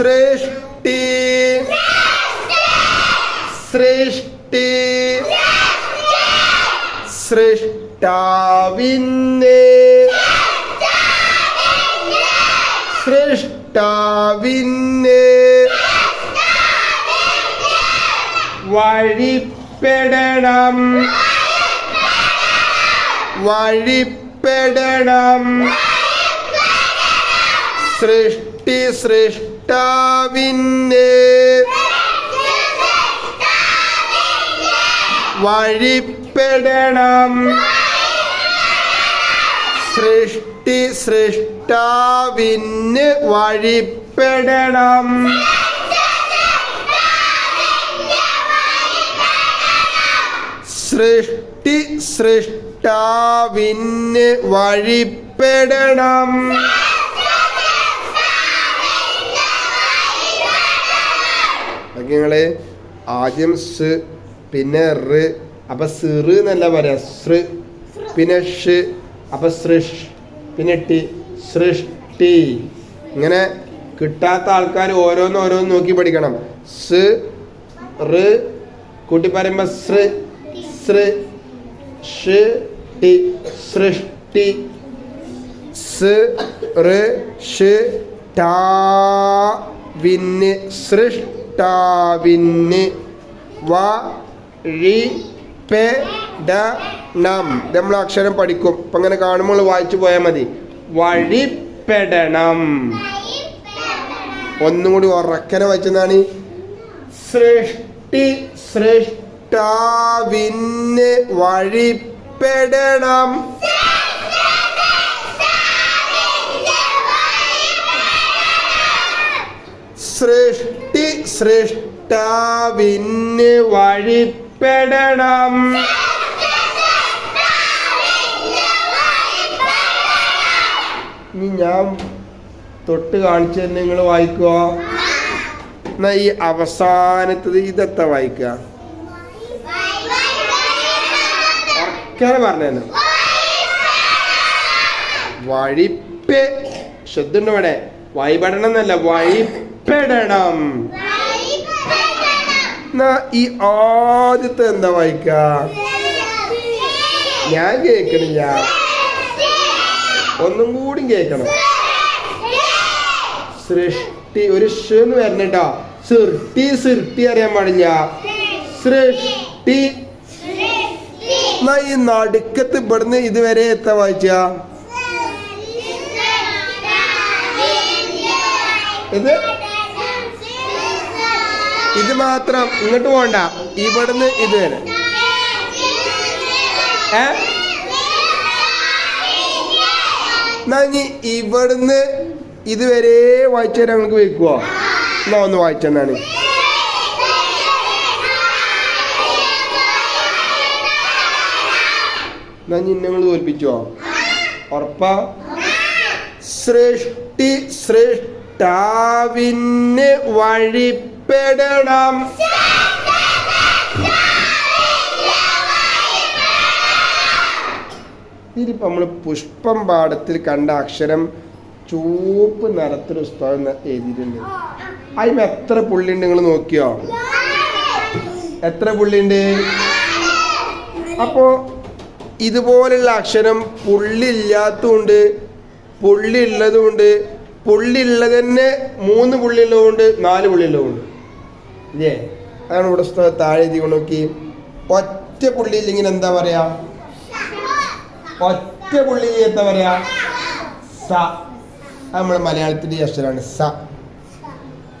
സൃഷ്ടി. സൃഷ്ടി. സൃഷ്ടാവിന്നെ സൃഷ്ടാവിന്നെ വഴിപ്പെടണം. വഴിപ്പെടണം. സൃഷ്ടി സൃഷ്ടാവിന്നെ വഴിപ്പെടണം. സൃഷ്ടി സൃഷ്ടാവിന് വഴിപ്പെടണം. സൃഷ്ടി സൃഷ്ടാവിന് വഴിപ്പെടണം. നിങ്ങൾ ആദ്യം സ് പിന്നെ റ് അപ്പം സിറ് എന്നല്ല പറയാ സൃ പിന്നെ ഷ് അപ്പം സൃഷ്. പിന്നെ ടി സൃഷ്ടി. ഇങ്ങനെ കിട്ടാത്ത ആൾക്കാർ ഓരോന്ന് ഓരോന്ന് നോക്കി പഠിക്കണം. സ് റ് കൂട്ടി പറയുമ്പോൾ സൃ സൃ ഷ് ടി സൃഷ്ടി. സ് റ് ഷ് ടാ വിന്ന് സൃഷ്ടാവിന് വ ഴി ഡ നം. നമ്മൾ അക്ഷരം പഠിക്കും. അപ്പം അങ്ങനെ കാണുമ്പോൾ വായിച്ചു പോയാൽ മതി. വഴിപ്പെടണം. ഒന്നും കൂടി ഉറക്കനെ വായിച്ചതാണ് സൃഷ്ടി സൃഷ്ടാവിന് വഴിപ്പെടണം. സൃഷ്ടി സൃഷ്ടാവിന് വഴിപ്പെടണം. ഇനി ഞാൻ തൊട്ട് കാണിച്ചു നിങ്ങൾ വായിക്കുക. എന്നാ ഈ അവസാനത്തത് ഇതെത്താ വായിക്കുക. ഉറക്കാനെ പറഞ്ഞു വഴിപ്പെ ശ്രദ്ധുണ്ട് ഇവിടെ വഴിപെടണം എന്നല്ല വഴിപ്പെടണം. എന്നാ ഈ ആദ്യത്തെ എന്താ വായിക്ക? ഞാൻ കേക്കണില്ല ഒന്നും കൂടി കേക്കണം സൃഷ്ടി ഒരു ഷെന്ന് വരണട്ടോ സൃഷ്ടി സൃഷ്ടി അറിയാൻ പാടില്ല. സൃഷ്ടി. എന്നാ ഈ നടുക്കത്ത് ഇവിടുന്ന് ഇതുവരെ എത്താ വായിച്ച? ഇത് ഇത് മാത്രം ഇങ്ങോട്ട് പോണ്ട. ഇവിടുന്ന് ഇത് വരെ. ഏ? എന്നാ ഇവിടുന്ന് ഇതുവരെ വായിച്ചു തരാൻ നിങ്ങൾക്ക് വെക്കുവോ എന്നാ ഒന്ന് വായിച്ചെന്നാണ് ഞങ്ങൾ തോൽപ്പിച്ചോ ഉറപ്പാ? സൃഷ്ടി സൃഷ്ടാവിന് വഴിപ്പെടണം ഇതിപ്പോ നമ്മൾ പുഷ്പം പാടത്തിൽ കണ്ട അക്ഷരം ചുവപ്പ് നിറത്തിൽ പുസ്തകം എഴുതിയിട്ടുണ്ട്. അതിന് എത്ര പുള്ളിയുണ്ട് നിങ്ങൾ നോക്കിയോ? എത്ര പുള്ളിയുണ്ട്? അപ്പോ ഇതുപോലുള്ള അക്ഷരം പുള്ളില്ലാത്തതുകൊണ്ട് പുള്ളി ഉള്ളതുകൊണ്ട് പുള്ളി ഉള്ളത് തന്നെ മൂന്ന് പുള്ളി ഉള്ളതുകൊണ്ട് നാല് പുള്ളി ഉള്ളതുകൊണ്ട്. ഇല്ലേ? അതാണ് ഇവിടെ താഴെ എഴുതി നോക്കി ഒറ്റ പുള്ളി ഇല്ലെങ്കിൽ എന്താ പറയാ? ഒറ്റ പുള്ളി എന്താ പറയാ? സ. നമ്മുടെ മലയാളത്തിന്റെ അക്ഷരമാണ് സ.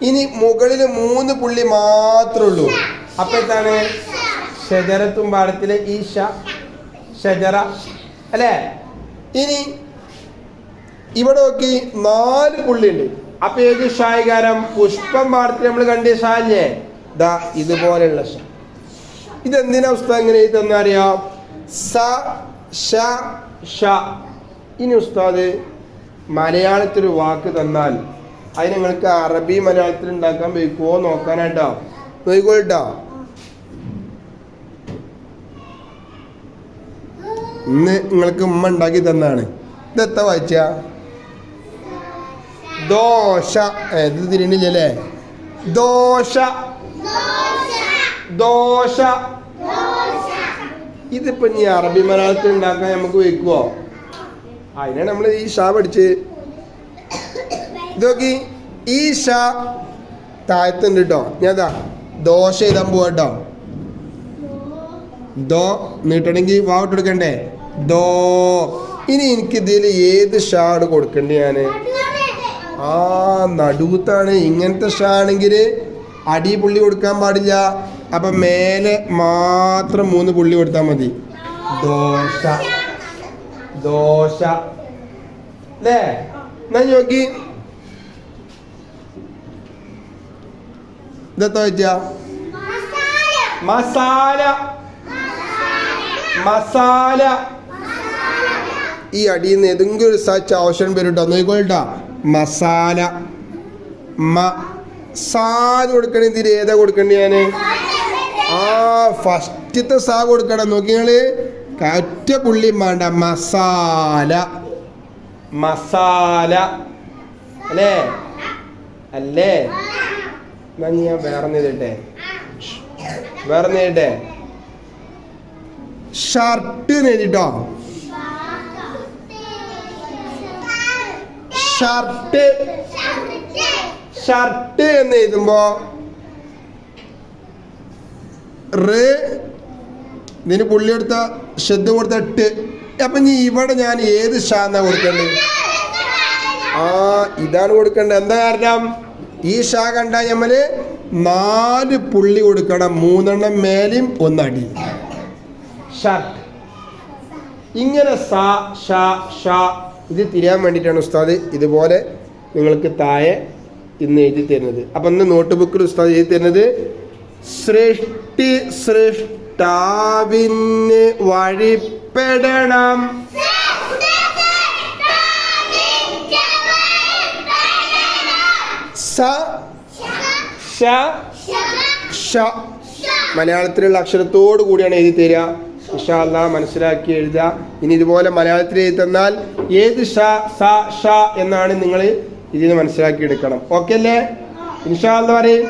ഇനി മുകളിൽ മൂന്ന് പുള്ളി മാത്രമേ ഉള്ളൂ. അപ്പൊ എന്താണ്? ഷജറത്തും പാടത്തിലെ ഈ ഷ ഷജറ അല്ലേ? ഇനി ഇവിടെ നോക്കി നാല് പുള്ളിയുണ്ട്. അപ്പൊ ഏത് ഷായകാരം പുഷ്പം പാടത്തിൽ നമ്മൾ കണ്ട ഷാല്ലേ ദാ ഇതുപോലെയുള്ള ഷ. ഇതെന്തിനാ ഉസ്താദ് എങ്ങനെ ഇതെന്ന് അറിയാം? സ ഷ ഷ ഇനി ഉസ്താദ് മലയാളത്തിൽ വാക്ക് തന്നാൽ അത് നിങ്ങൾക്ക് അറബി മലയാളത്തിൽ ഉണ്ടാക്കാൻ വയ്ക്കുമോ നോക്കാനായിട്ടോ. നോയിക്കോട്ടോ ഇന്ന് നിങ്ങൾക്ക് ഉമ്മ ഉണ്ടാക്കി തന്നാണ്. ഇതെത്താ വായിച്ച? ദോശ ഇത് തിരിയണില്ലല്ലേ ദോശ. ദോശ. ഇതിപ്പോ ഇനി അറബി മലയാളത്തിൽ ഉണ്ടാക്കാൻ നമുക്ക് വെക്കുവോ? അതിനാണ് നമ്മൾ ഈ ഷാ പഠിച്ച്. ഇതൊക്കെ ഈ ഷാ താഴത്തുണ്ട് കേട്ടോ ഞാൻ ദോശ എഴുതാൻ പോവാ കേട്ടോ ദോ നീട്ടണമെങ്കിൽ വാവിട്ട് കൊടുക്കണ്ടേ? ദോ. ഇനി എനിക്ക് ഇതിൽ ഏത് ഷാ ആണ് കൊടുക്കണ്ടേ ഞാൻ? ആ നടുത്താണ് ഇങ്ങനത്തെ ഷാണെങ്കിൽ അടി പുള്ളി കൊടുക്കാൻ പാടില്ല. അപ്പൊ മേലെ മാത്രം മൂന്ന് പുള്ളി കൊടുത്താൽ മതി. ദോശ. ദോശ. അല്ലേ എന്നാ നോക്കി. ഇതെത്താ വെച്ച മസാല. മസാല. ഈ അടിയിൽ നിന്ന് ഏതെങ്കിലും ഒരു സച്ച് ആവശ്യം വരും കേട്ടോ മസാല. മസാല കൊടുക്കണേ ഇതിൽ ഏതാ കൊടുക്കണ്ടേ ഞാൻ? ആ ഫസ്റ്റത്തെ സാ കൊടുക്കണം. നോക്കിയാൾ ഒറ്റ പുള്ളി വേണ്ട മസാല. മസാല. അല്ലേ? അല്ലേ? എന്നാ ഞാൻ വേറെ നേരിട്ടെ വേറെ നേരിട്ടെ ഷർട്ട് എഴുതിട്ടോ? ഷർട്ട്. ഷർട്ട് എന്ന് എഴുതുമ്പോ റ്. ഇതിന് പുള്ളി എടുത്ത ശ്രദ്ധ കൊടുത്ത എട്ട് അപ്പൊ ഇനി ഇവിടെ ഞാൻ ഏത് ഷാന്നാ കൊടുക്കേണ്ടത്? ആ ഇതാണ് കൊടുക്കേണ്ടത്. എന്താ കാരണം? ഈ ഷാ കണ്ട ഞമ്മൽ നാല് പുള്ളി കൊടുക്കണം. മൂന്നെണ്ണം മേലും ഒന്നടി. ഷർട്ട്. ഇങ്ങനെ സ ഷ ഷ ഇത് തിരിയാൻ വേണ്ടിയിട്ടാണ് ഉസ്താദ് ഇതുപോലെ നിങ്ങൾക്ക് താഴെ ഇന്ന് എഴുതി തരുന്നത്. അപ്പം ഇന്ന് നോട്ട് ബുക്കിൽ ഉസ്താദ് എഴുതി തരുന്നത് സൃഷ്ടി സൃഷ്ടാവിന് വഴിപ്പെടണം. സ ഷ മലയാളത്തിലുള്ള അക്ഷരത്തോടു കൂടിയാണ് എഴുതി തരിക. ഇഷാല്ല മനസ്സിലാക്കി എഴുതുക. ഇനി ഇതുപോലെ മലയാളത്തിൽ എഴുതി തന്നാൽ ഏത് ഷ സ ഷ എന്നാണ് നിങ്ങൾ ഇതിന് മനസ്സിലാക്കി എടുക്കണം. ഓക്കെ അല്ലേ? ഇൻഷാല്ല പറയും.